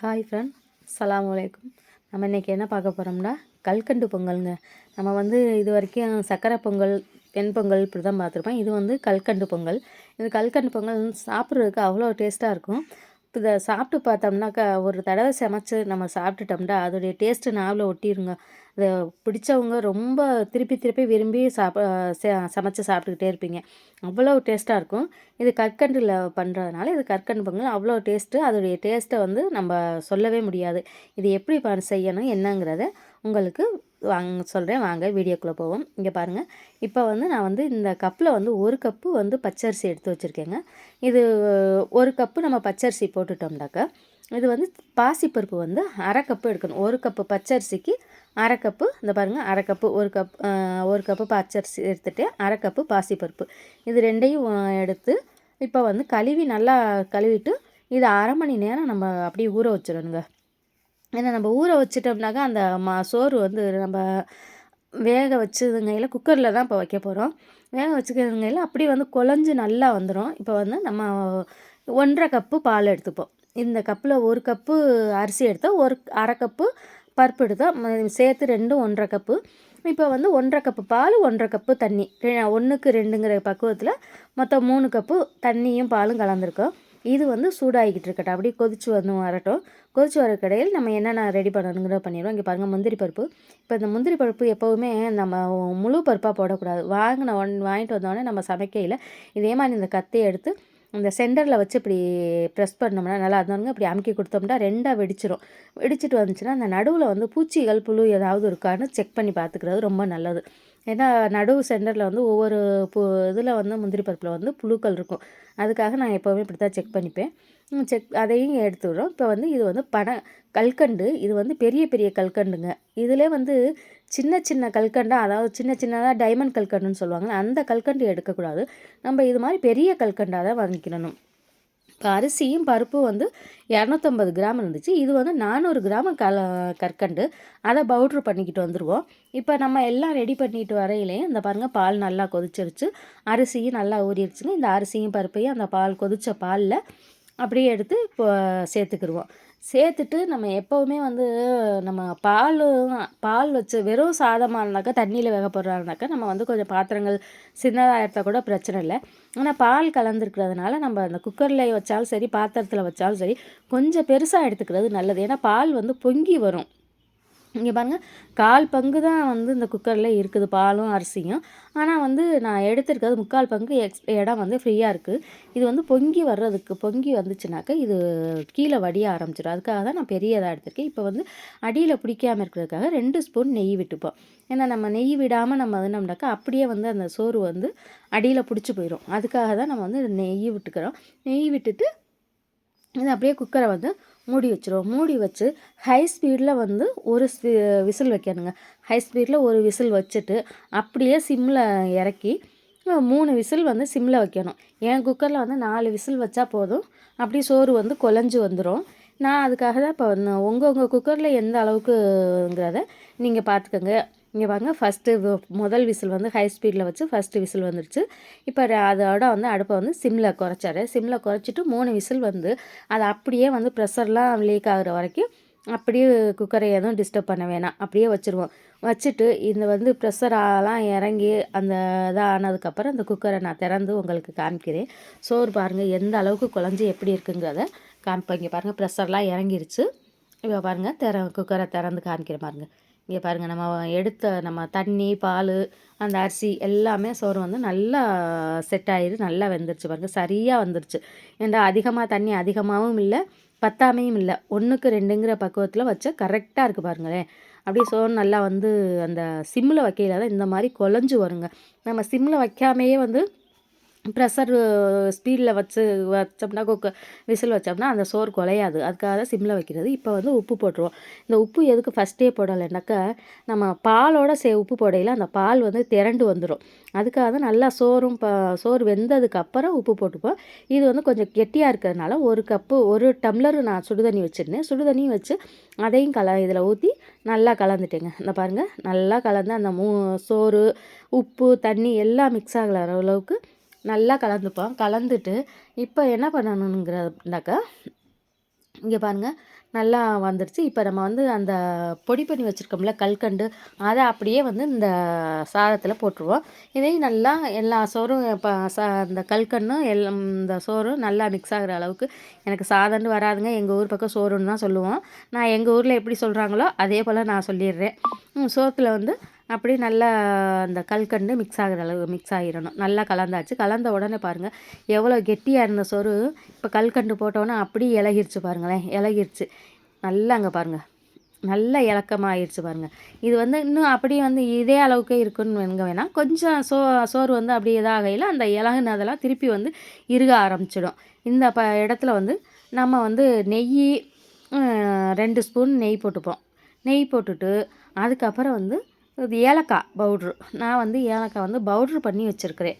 Hi friend சலாம் வலைக்கும் நம்ம இன்றைக்கி என்ன பார்க்க போகிறோம்னா கல்கண்டு பொங்கலுங்க. நம்ம வந்து இது வரைக்கும் சக்கரை பொங்கல் வெண்பொங்கல் இப்படி தான் பார்த்துருப்போம். இது வந்து கல்கண்டு பொங்கல். இது கல்கண்டு பொங்கல் சாப்பிட்றதுக்கு அவ்வளோ டேஸ்ட்டாக இருக்கும். இதை சாப்பிட்டு பார்த்தோம்னாக்கா ஒரு தடவை சமைச்சு நம்ம சாப்பிட்டுட்டோம்னா அதோடைய டேஸ்ட்டு நாவில் ஒட்டிடுங்க அதை பிடிச்சவங்க ரொம்ப திருப்பி திருப்பி விரும்பி சாப்ப சமைச்சு சாப்பிட்டுக்கிட்டே இருப்பீங்க. அவ்வளோ டேஸ்ட்டாக இருக்கும். இது கற்கண்டில் பண்ணுறதுனால இது கற்கண்டு பொங்கல் அவ்வளோ டேஸ்ட்டு அதோடைய டேஸ்ட்டை வந்து நம்ம சொல்லவே முடியாது. இது எப்படி செய்யணும் என்னங்கிறத உங்களுக்கு வாங்க சொல்கிறேன் வாங்க வீடியோக்குள்ளே போவோம். இங்கே பாருங்கள் இப்போ வந்து நான் வந்து இந்த கப்பில் வந்து ஒரு கப்பு வந்து பச்சரிசி எடுத்து வச்சுருக்கேங்க. இது ஒரு கப்பு நம்ம பச்சரிசி போட்டுட்டோம்னாக்கா இது வந்து பாசிப்பருப்பு வந்து அரை கப்பு எடுக்கணும். ஒரு கப்பு பச்சரிசிக்கு அரை கப்பு இந்த பாருங்கள் அரை கப்பு ஒரு கப் ஒரு கப்பு பச்சரிசி எடுத்துகிட்டு அரை கப்பு பாசிப்பருப்பு. இது ரெண்டையும் எடுத்து இப்போ வந்து கழுவி நல்லா கழுவிட்டு இது அரை மணி நேரம் நம்ம அப்படியே ஊற வச்சிடணுங்க. ஏன்னா நம்ம ஊற வச்சிட்டோம்னாக்கா அந்த மா சோறு வந்து நம்ம வேக வச்சதுங்கையில் குக்கரில் தான் இப்போ வைக்க போகிறோம் வேக வச்சுக்கிறதுங்கையில் அப்படியே வந்து குழஞ்சி நல்லா வந்துடும் இப்போ வந்து நம்ம ஒன்றரை கப்பு பால் எடுத்துப்போம். இந்த கப்பில் ஒரு கப்பு அரிசி எடுத்தால் ஒரு அரை கப்பு பருப்பு எடுத்தால் சேர்த்து ரெண்டும் ஒன்றரை கப்பு. இப்போ வந்து ஒன்றரை கப்பு பால் ஒன்றரை கப்பு தண்ணி. ஒன்றுக்கு ரெண்டுங்கிற பக்குவத்தில் மொத்தம் மூணு கப்பு தண்ணியும் பாலும் கலந்துருக்கோம். இது வந்து சூடாகிக்கிட்டு இருக்கட்டும். அப்படியே கொதிச்சு வந்து வரட்டும். கொதிச்சு வர கடையில் நம்ம என்னென்ன ரெடி பண்ணணுங்கிறத பண்ணிடுவோம் இங்கே பாருங்கள் முந்திரி பருப்பு. இப்போ இந்த முந்திரி பருப்பு எப்போவுமே நம்ம முழு பருப்பாக போடக்கூடாது. வாங்கின ஒன் வாங்கிட்டு வந்தோடனே நம்ம சமைக்கையில் இதே மாதிரி இந்த கத்தையை எடுத்து இந்த சென்டரில் வச்சு இப்படி ப்ரெஸ் பண்ணோம்னா நல்லா இருந்தவங்க இப்படி அமுக்கி கொடுத்தோம்னா ரெண்டாக வெடிச்சிரும். வெடிச்சிட்டு வந்துச்சுன்னா அந்த நடுவில் வந்து பூச்சிகள் புழு ஏதாவது இருக்கான்னு செக் பண்ணி பார்த்துக்கிறது ரொம்ப நல்லது. ஏன்னா நடுவு சென்டரில் வந்து ஒவ்வொரு பு இதில் வந்து முந்திரி பருப்பில் வந்து புழுக்கள் இருக்கும். அதுக்காக நான் எப்போவுமே இப்படி தான் செக் பண்ணிப்பேன். செக் அதையும் எடுத்துடுறோம். இப்போ வந்து இது வந்து பனை கல்கண்டு. இது வந்து பெரிய பெரிய கல்கண்டுங்க. இதிலே வந்து சின்ன சின்ன கல்கண்டாக அதாவது சின்ன சின்னதாக டைமண்ட் கல்கண்டுன்னு சொல்லுவாங்க அந்த கல்கண்டு எடுக்கக்கூடாது. நம்ம இது மாதிரி பெரிய கல்கண்டாக தான் வாங்கிக்கணும். இப்போ அரிசியும் பருப்பும் வந்து இரநூத்தம்பது கிராம் இருந்துச்சு. இது வந்து நானூறு கிராம் கல கற்கண்டு. அதை பவுட்ரு பண்ணிக்கிட்டு வந்துடுவோம் இப்போ நம்ம எல்லாம் ரெடி பண்ணிட்டு வரையிலேயே இந்த பாருங்கள் பால் நல்லா கொதிச்சிருச்சு. அரிசியும் நல்லா ஊறிடுச்சுங்க இந்த அரிசியும் பருப்பையும் அந்த பால் கொதித்த பாலில் அப்படியே எடுத்து இப்போ சேர்த்துக்கிடுவோம் சேர்த்துட்டு நம்ம எப்போவுமே வந்து நம்ம பால் பால் வச்சு வெறும் சாதமானாக்கா தண்ணியில் வேக போடுறாருனாக்கா நம்ம வந்து கொஞ்சம் பாத்திரங்கள் சின்னதாக எடுத்தால் கூட பிரச்சனை இல்லை. ஆனால் பால் கலந்துருக்கிறதுனால நம்ம அந்த குக்கரில் வச்சாலும் சரி பாத்திரத்தில் வச்சாலும் சரி கொஞ்சம் பெருசாக எடுத்துக்கிறது நல்லது. ஏன்னா பால் வந்து பொங்கி வரும். இங்கே பாருங்கள் கால் பங்கு தான் வந்து இந்த குக்கரில் இருக்குது பாலும் அரிசியும். ஆனால் வந்து நான் எடுத்திருக்கிறது முக்கால் பங்கு எக்ஸ் இடம் வந்து ஃப்ரீயாக இருக்குது இது வந்து பொங்கி வர்றதுக்கு பொங்கி வந்துச்சுனாக்கா இது கீழே வடிய ஆரம்பிச்சிடும் அதுக்காக தான் நான் பெரியதாக எடுத்திருக்கேன். இப்போ வந்து அடியில் பிடிக்காமல் இருக்கிறதுக்காக ரெண்டு ஸ்பூன் நெய் விட்டுப்போம். ஏன்னா நம்ம நெய் விடாமல் நம்ம என்னம்னாக்கா அப்படியே வந்து அந்த சோறு வந்து அடியில் பிடிச்சி போயிடும் அதுக்காக தான் நம்ம வந்து நெய் விட்டுக்கிறோம். நெய் விட்டுட்டு இது அப்படியே குக்கரை வந்து மூடி வச்சுருவோம். மூடி வச்சு ஹை ஸ்பீடில் வந்து ஒரு விசில் வைக்கணுங்க. ஹை ஸ்பீடில் ஒரு விசில் வச்சுட்டு அப்படியே சிம்மில் இறக்கி மூணு விசில் வந்து சிம்மில் வைக்கணும். என் குக்கரில் வந்து நாலு விசில் வச்சா போதும். அப்படி சோறு வந்து கொலைஞ்சு வந்துடும் நான் அதுக்காக தான் இப்போ உங்கள் உங்கள் குக்கரில் எந்த அளவுக்குங்கிறத நீங்கள் பார்த்துக்கோங்க இங்கே பாருங்கள் ஃபஸ்ட்டு முதல் விசில் வந்து ஹை ஸ்பீடில் வச்சு ஃபஸ்ட்டு விசில் வந்துடுச்சு இப்போ அதோட வந்து அடுப்பை வந்து சிம்மில் குறைச்சாரு. சிம்மில் குறைச்சிட்டு மூணு விசில் வந்து அதை அப்படியே வந்து ப்ரெஷர்லாம் லீக் ஆகிற வரைக்கும் அப்படியே குக்கரை எதுவும் டிஸ்டர்ப் பண்ண வேணாம். அப்படியே வச்சுருவோம். வச்சுட்டு இந்த வந்து ப்ரெஷரெலாம் இறங்கி அந்த இதாக ஆனதுக்கப்புறம் அந்த குக்கரை நான் திறந்து உங்களுக்கு காமிக்கிறேன். சோறு பாருங்கள் எந்த அளவுக்கு குழஞ்சி எப்படி இருக்குங்கிறத காமிப்பேன் பாருங்கள் ப்ரெஷர்லாம் இறங்கிருச்சு. இப்போ பாருங்கள் திற குக்கரை திறந்து காமிக்கிற பாருங்கள் இங்கே பாருங்கள் நம்ம எடுத்த நம்ம தண்ணி பால் அந்த அரிசி எல்லாமே சோறு வந்து நல்லா செட் ஆகிடு நல்லா வெந்துருச்சு பாருங்கள் சரியாக வந்துருச்சு. ஏன்னா அதிகமாக தண்ணி அதிகமாகவும் இல்லை பத்தாமையும் இல்லை. ஒன்றுக்கு ரெண்டுங்கிற பக்குவத்தில் வச்சா கரெக்டாக இருக்குது பாருங்களேன். அப்படியே சோறு நல்லா வந்து அந்த சிம்மில் வைக்கையில் தான் இந்த மாதிரி குழஞ்சு வருங்க. நம்ம சிம்மில் வைக்காமையே வந்து ப்ரெஷர் ஸ்பீடில் வச்சு வச்சோம்னா குக்க விசில் வச்சோம்னா அந்த சோறு குலையாது. அதுக்காக தான் சிம்மில் வைக்கிறது. இப்போ வந்து உப்பு போட்டுருவோம். இந்த உப்பு எதுக்கு ஃபஸ்ட்டே போடலைனாக்கா நம்ம பாலோட சே உப்பு போடையில் அந்த பால் வந்து திரண்டு வந்துடும் அதுக்காக தான் நல்லா சோறும் ப சோறு வெந்ததுக்கப்புறம் உப்பு போட்டுப்போம். இது வந்து கொஞ்சம் கெட்டியாக இருக்கிறதுனால ஒரு கப்பு ஒரு டம்ளர் நான் சுடுதண்ணி வச்சுருந்தேன். சுடுதண்ணியும் வச்சு அதையும் கல இதில் ஊற்றி நல்லா கலந்துட்டேங்க. இந்த பாருங்கள் நல்லா கலந்து அந்த மூ சோறு உப்பு தண்ணி எல்லாம் மிக்ஸ் ஆகல அளவுக்கு நல்லா கலந்துப்போம். கலந்துட்டு இப்போ என்ன பண்ணணுங்கிறதாக்கா இங்கே பாருங்கள் நல்லா வந்துடுச்சு இப்போ நம்ம வந்து அந்த பொடி பண்ணி வச்சுருக்கோம்ல கல்கண்டு அதை அப்படியே வந்து இந்த சாதத்தில் போட்டுருவோம். இதையும் நல்லா எல்லா சோறும் இப்போ சா இந்த கல்கண்ணும் எல்லாம் இந்த சோறும் நல்லா மிக்ஸ் ஆகிற அளவுக்கு. எனக்கு சாதம்னு வராதுங்க எங்கள் ஊர் பக்கம் சோறுன்னு தான் சொல்லுவோம். நான் எங்கள் ஊரில் எப்படி சொல்கிறாங்களோ அதே போல் நான் சொல்லிடுறேன். சோத்தில் வந்து அப்படி நல்லா அந்த கல்கண்டு மிக்ஸ் ஆகிற அளவு மிக்ஸ் ஆகிடணும் நல்லா கலந்தாச்சு. கலந்த உடனே பாருங்கள் எவ்வளோ கெட்டியாக இருந்த சோறு இப்போ கல்கண்டு போட்டோன்னே அப்படியே இலகிருச்சு பாருங்களேன் இலகிருச்சு. நல்லா அங்கே பாருங்கள் நல்லா இலக்கமாக ஆயிடுச்சு பாருங்கள் இது வந்து இன்னும் அப்படியே வந்து இதே அளவுக்கு இருக்குன்னு எங்கே வேணால் கொஞ்சம் சோ சோறு வந்து அப்படி இதாகையில் அந்த இலகுனதெல்லாம் திருப்பி வந்து இறுக ஆரம்பிச்சிடும். இந்த ப இடத்துல வந்து நம்ம வந்து நெய் ரெண்டு ஸ்பூன் நெய் போட்டுப்போம். நெய் போட்டுட்டு அதுக்கப்புறம் வந்து இது ஏலக்காய் பவுட்ரு. நான் வந்து ஏலக்காய் வந்து பவுட்ரு பண்ணி வச்சுருக்கிறேன்.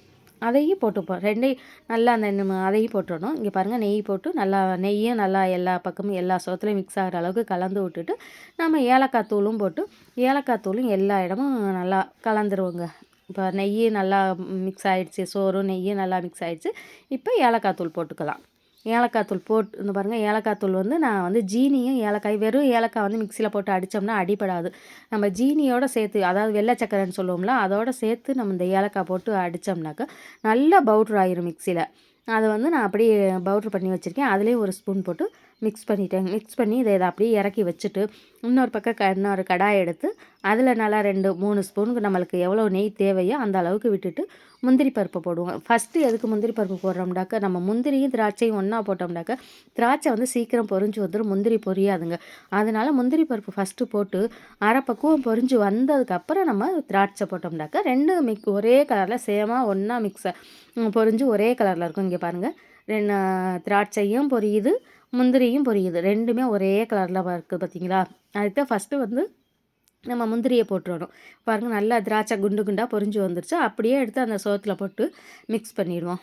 அதையும் போட்டுப்போம் ரெண்டையும் நல்லா அந்த அதையும் போட்டுடணும். இங்கே பாருங்கள் நெய் போட்டு நல்லா நெய்யும் நல்லா எல்லா பக்கமும் எல்லா சோத்துலையும் மிக்ஸ் ஆகிற அளவுக்கு கலந்து விட்டுட்டு நம்ம ஏலக்காய் தூளும் போட்டு ஏலக்காய் தூளும் எல்லா இடமும் நல்லா கலந்துருவோங்க. இப்போ நெய் நல்லா மிக்ஸ் ஆகிடுச்சி சோறும் நெய்யும் நல்லா மிக்ஸ் ஆகிடுச்சு இப்போ ஏலக்காய் தூள் போட்டுக்கலாம். ஏலக்காய் தூள் போட்டு இந்த பாருங்கள் ஏலக்காய் தூள் வந்து நான் வந்து ஜீனியும் ஏலக்காய் வெறும் ஏலக்காய் வந்து மிக்சியில் போட்டு அடித்தோம்னா அடிப்படாது நம்ம ஜீனியோடு சேர்த்து அதாவது வெள்ளை சக்கரைன்னு சொல்லுவோம்ல அதோட சேர்த்து நம்ம இந்த ஏலக்காய் போட்டு அடித்தோம்னாக்கா நல்லா பவுட்ரு ஆயிரும் மிக்சியில் அதை வந்து நான் அப்படியே பவுட்ரு பண்ணி வச்சுருக்கேன். அதுலேயும் ஒரு ஸ்பூன் போட்டு மிக்ஸ் பண்ணிட்டேன். மிக்ஸ் பண்ணி இதை இதை அப்படியே இறக்கி வச்சுட்டு இன்னொரு பக்கம் க இன்னொரு கடாய் எடுத்து அதில் நல்லா ரெண்டு மூணு ஸ்பூனுக்கு நம்மளுக்கு எவ்வளோ நெய் தேவையோ அந்த அளவுக்கு விட்டுட்டு முந்திரி பருப்பு போடுவோம். ஃபஸ்ட்டு எதுக்கு முந்திரி பருப்பு போடுறோம்னாக்க நம்ம முந்திரியும் திராட்சையும் ஒன்றா போட்டோம்னாக்க திராட்சை வந்து சீக்கிரம் பொறிஞ்சு வந்துடும் முந்திரி பொரியாதுங்க. அதனால் முந்திரி பருப்பு ஃபஸ்ட்டு போட்டு அரை பக்குவம் பொரிஞ்சு வந்ததுக்கப்புறம் நம்ம திராட்சை போட்டோம்னாக்க ரெண்டு மிக் ஒரே கலரில் சேமாக ஒன்றா மிக்ஸை பொரிஞ்சு ஒரே கலரில் இருக்கும். இங்கே பாருங்கள் ரெண்டு திராட்சையும் பொரியுது. முந்திரியும் பொரியுது. ரெண்டுமே ஒரே கலரில் இருக்குது பார்த்தீங்களா அதுக்கு தான் ஃபஸ்ட்டு வந்து நம்ம முந்திரியை போட்டுடணும் பாருங்கள் நல்லா திராட்சை குண்டு குண்டாக பொரிஞ்சு வந்துருச்சு. அப்படியே எடுத்து அந்த சோத்தில் போட்டு மிக்ஸ் பண்ணிடுவோம்.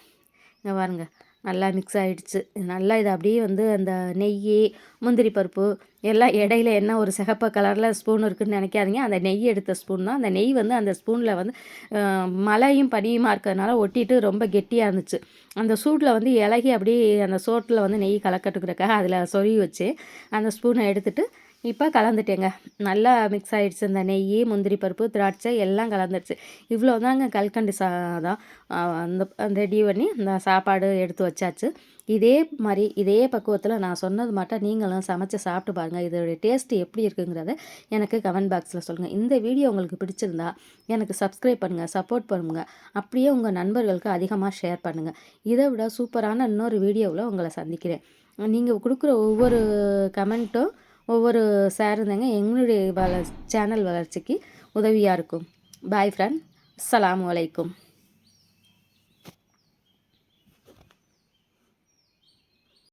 இங்கே பாருங்கள் நல்லா மிக்ஸ் ஆகிடுச்சு நல்லா இது அப்படியே வந்து அந்த நெய் முந்திரி பருப்பு எல்லாம் இடையில என்ன ஒரு சிகப்பு கலரில் ஸ்பூன் இருக்குதுன்னு நினைக்காதீங்க. அந்த நெய் எடுத்த ஸ்பூன் தான். அந்த நெய் வந்து அந்த ஸ்பூனில் வந்து மழையும் பனியுமா இருக்கிறதுனால ஒட்டிட்டு ரொம்ப கெட்டியாக இருந்துச்சு. அந்த சூட்டில் வந்து இலகி அப்படியே அந்த சோட்டில் வந்து நெய் கலக்கட்டுக்கிறக்காக அதில் சொருகி வச்சு அந்த ஸ்பூனை எடுத்துகிட்டு இப்போ கலந்துட்டேங்க. நல்லா மிக்ஸ் ஆகிடுச்சு இந்த நெய் முந்திரி பருப்பு திராட்சை எல்லாம் கலந்துடுச்சு இவ்வளோ தாங்க கல்கண்டு சாதம். அந்த ரெடி பண்ணி இந்த சாப்பாடு எடுத்து வச்சாச்சு. இதே மாதிரி இதே பக்குவத்தில் நான் சொன்னது மட்டும் நீங்களும் சமைச்சு சாப்பிட்டு பாருங்கள் இதோடைய டேஸ்ட்டு எப்படி இருக்குங்கிறத எனக்கு கமெண்ட் பாக்ஸில் சொல்லுங்கள் இந்த வீடியோ உங்களுக்கு பிடிச்சிருந்தா எனக்கு சப்ஸ்கிரைப் பண்ணுங்கள் சப்போர்ட் பண்ணுங்கள் அப்படியே உங்கள் நண்பர்களுக்கு அதிகமாக ஷேர் பண்ணுங்கள் இதை விட சூப்பரான இன்னொரு வீடியோவில் உங்களை சந்திக்கிறேன். நீங்கள் கொடுக்குற ஒவ்வொரு கமெண்ட்டும் ஒவ்வொரு ஷேரும் தாங்க எங்களுடைய வள சேனல் வளர்ச்சிக்கு உதவியாக இருக்கும். பாய் ஃப்ரெண்ட் அலாம் வலைக்கும்